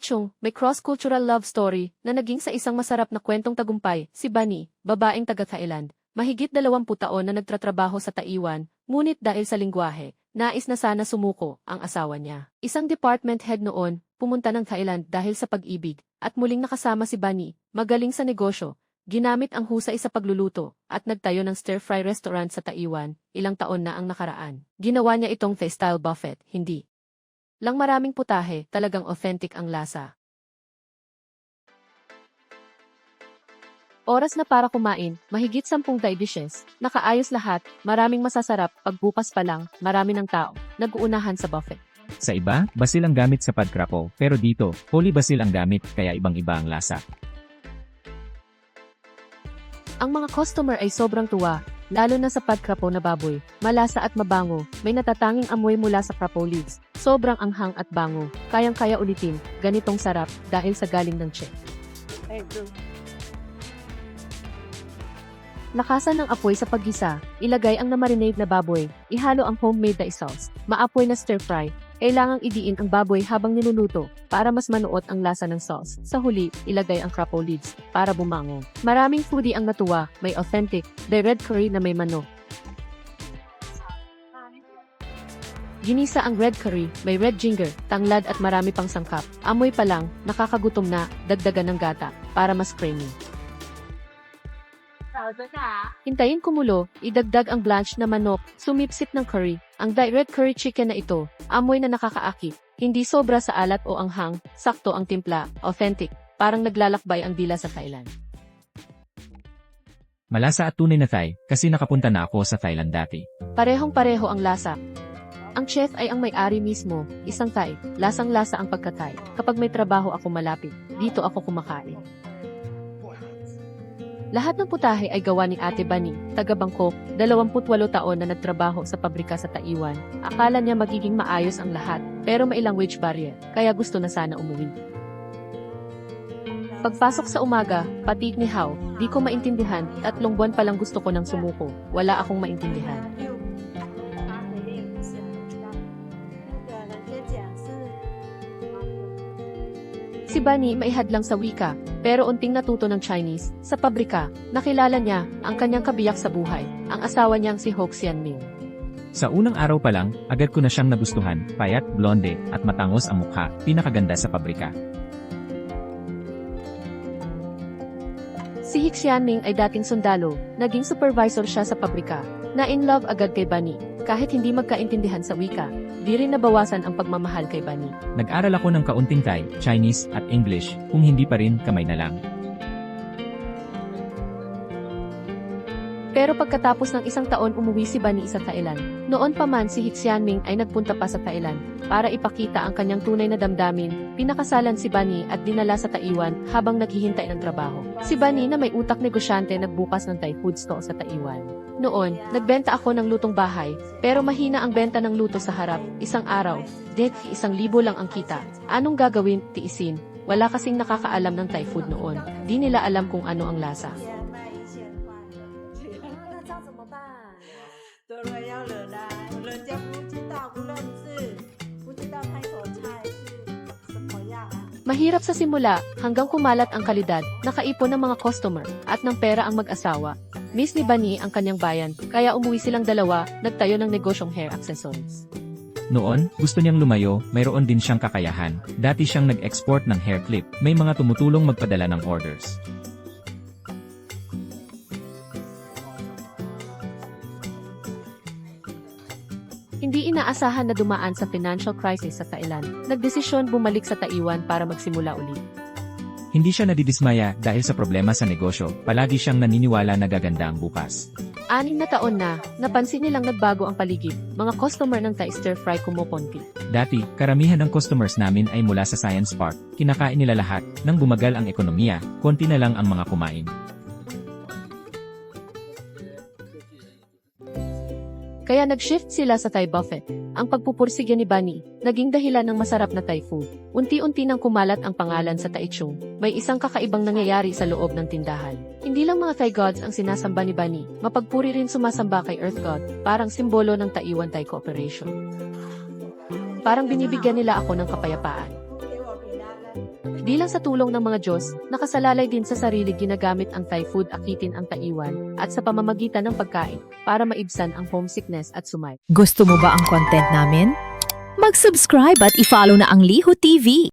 Taichung, may cross-cultural love story na naging sa isang masarap na kwentong tagumpay, si Bani, babaeng taga-Thailand. Mahigit 20 taon na nagtratrabaho sa Taiwan, ngunit dahil sa lingwahe, nais na sana sumuko ang asawa niya. Isang department head noon, pumunta ng Thailand dahil sa pag-ibig, at muling nakasama si Bani, magaling sa negosyo, ginamit ang husay sa pagluluto, at nagtayo ng stir-fry restaurant sa Taiwan, ilang taon na ang nakaraan. Ginawa niya itong Thai-style buffet, hindi lang maraming putahe, talagang authentic ang lasa. Oras na para kumain, mahigit sampung Thai dishes, nakaayos lahat, maraming masasarap, pagbukas pa lang, marami ng tao, nag-uunahan sa buffet. Sa iba, basil ang gamit sa padkrapo, pero dito, holy basil ang gamit kaya ibang-iba ang lasa. Ang mga customer ay sobrang tuwa, lalo na sa padkrapo na baboy, malasa at mabango, may natatanging amoy mula sa krapo leaves, sobrang anghang at bango, kayang-kaya ulitin, ganitong sarap, dahil sa galing ng chef. Lakasan ng apoy sa paggisa, ilagay ang namarinade na baboy, ihalo ang homemade na sauce, maapoy na stir-fry, kailangang idiin ang baboy habang niluluto para mas manuot ang lasa ng sauce. Sa huli, ilagay ang crapo leaves para bumango. Maraming foodie ang natuwa, may authentic, the red curry na may manok. Ginisa ang red curry, may red ginger, tanglad at marami pang sangkap. Amoy pa lang, nakakagutom na, dagdagan ng gata, para mas creamy. Hintayin kumulo, idagdag ang blanch na manok, sumipsip ng curry. Ang direct curry chicken na ito, amoy na nakakaakit. Hindi sobra sa alat o anghang, sakto ang timpla, authentic, parang naglalakbay ang dila sa Thailand. Malasa at tunay na Thai, kasi nakapunta na ako sa Thailand dati. Parehong-pareho ang lasa. Ang chef ay ang may-ari mismo, isang Thai, lasang-lasa ang pagkatay. Kapag may trabaho ako malapit, dito ako kumakain. Lahat ng putahe ay gawa ni Ate Bani, taga Bangkok, 28 taon na nagtrabaho sa pabrika sa Taiwan. Akala niya magiging maayos ang lahat, pero may ilang wage barrier, kaya gusto na sana umuwi. Pagpasok sa umaga, patig ni Hao, di ko maintindihan, tatlong buwan pa lang gusto ko ng sumuko, wala akong maintindihan. Si Bani maihadlang sa wika, pero unting natuto ng Chinese. Sa pabrika, nakilala niya ang kanyang kabiyak sa buhay, ang asawa niyang si Ho Xian Ming. Sa unang araw pa lang, agad ko na siyang nagustuhan, payat, blonde, at matangos ang mukha, pinakaganda sa pabrika. Si Hik Xian Ming ay dating sundalo, naging supervisor siya sa pabrika, na in love agad kay Bani, kahit hindi magkaintindihan sa wika. Di rin nabawasan ang pagmamahal kay Bani. Nag-aral ako ng kaunting Thai, Chinese, at English, kung hindi pa rin, kamay na lang. Pero pagkatapos ng isang taon umuwi si Bani sa Thailand. Noon pa man si Hik Xian Ming ay nagpunta pa sa Thailand para ipakita ang kanyang tunay na damdamin. Pinakasalan si Bani at dinala sa Taiwan habang naghihintay ng trabaho. Si Bani na may utak negosyante nagbukas ng Thai food stall sa Taiwan. Noon, nagbenta ako ng lutong bahay, pero mahina ang benta ng luto sa harap. Isang araw, det, isang libo lang ang kita. Anong gagawin, tiisin? Wala kasing nakakaalam ng Thai food noon. Di nila alam kung ano ang lasa. Mahirap sa simula, hanggang kumalat ang kalidad, nakaipon ng mga customer, at ng pera ang mag-asawa. Miss ni Bani ang kanyang bayan, kaya umuwi silang dalawa, nagtayo ng negosyong hair accessories. Noon, gusto niyang lumayo, mayroon din siyang kakayahan. Dati siyang nag-export ng hair clip. May mga tumutulong magpadala ng orders. Hindi inaasahan na dumaan sa financial crisis sa Thailand. Nagdesisyon bumalik sa Taiwan para magsimula ulit. Hindi siya nadidismaya dahil sa problema sa negosyo. Palagi siyang naniniwala na gaganda ang bukas. Anim na taon na, napansin nilang nagbago ang paligid. Mga customer ng Thai stir fry kumukonti. Dati, karamihan ng customers namin ay mula sa Science Park. Kinakain nila lahat. Nang bumagal ang ekonomiya, konti na lang ang mga kumain. Kaya nag-shift sila sa Thai buffet. Ang pagpupursigya ni Bani, naging dahilan ng masarap na Thai food. Unti-unti nang kumalat ang pangalan sa Taichung. May isang kakaibang nangyayari sa loob ng tindahan. Hindi lang mga Thai gods ang sinasamba ni Bani, mapagpuri rin sumasamba kay Earth God, parang simbolo ng Taiwan Thai Cooperation. Parang binibigyan nila ako ng kapayapaan. Bilang sa tulong ng mga Diyos, nakasalalay din sa sarili ginagamit ang Thai food akitin ang taiwan at sa pamamagitan ng pagkain para maibsan ang homesickness at sumay. Gusto mo ba ang content namin? Mag-subscribe at i-follow na ang Liho TV.